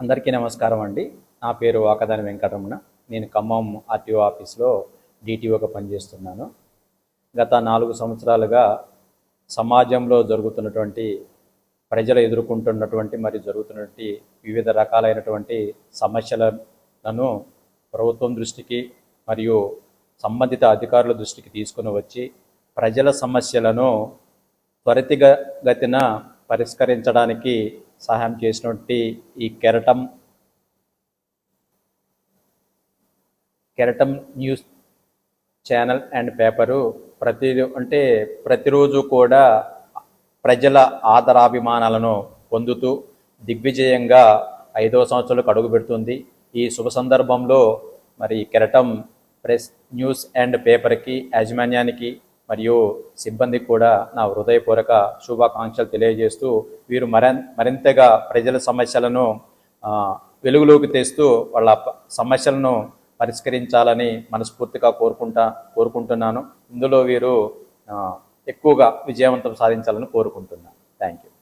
అందరికీ నమస్కారం అండి. నా పేరు వాకదాని వెంకటరమణ. నేను ఖమ్మం ఆర్టీఓ ఆఫీస్లో డిటిఓగా పనిచేస్తున్నాను. గత నాలుగు సంవత్సరాలుగా సమాజంలో జరుగుతున్నటువంటి ప్రజలు ఎదుర్కొంటున్నటువంటి మరియు జరుగుతున్నటువంటి వివిధ రకాలైనటువంటి సమస్యలను ప్రభుత్వం దృష్టికి మరియు సంబంధిత అధికారుల దృష్టికి తీసుకుని వచ్చి ప్రజల సమస్యలను త్వరితగతిన పరిష్కరించడానికి సహాయం చేసినటువంటి ఈ కెరటం కెరటం న్యూస్ ఛానల్ అండ్ పేపరు ప్రతి అంటే ప్రతిరోజు కూడా ప్రజల ఆదరాభిమానాలను పొందుతూ దిగ్విజయంగా ఐదో సంవత్సరాలకు అడుగు పెడుతుంది. ఈ శుభ సందర్భంలో మరి కెరటం ప్రెస్ న్యూస్ అండ్ పేపర్కి యాజమాన్యానికి మరియు సిబ్బందికి కూడా నా హృదయపూర్వక శుభాకాంక్షలు తెలియజేస్తూ వీరు మరిం మరింతగా ప్రజల సమస్యలను వెలుగులోకి తెస్తూ వాళ్ళ సమస్యలను పరిష్కరించాలని మనస్ఫూర్తిగా కోరుకుంటా కోరుకుంటున్నాను. ఇందులో వీరు ఎక్కువగా విజయవంతం సాధించాలని కోరుకుంటున్నాను.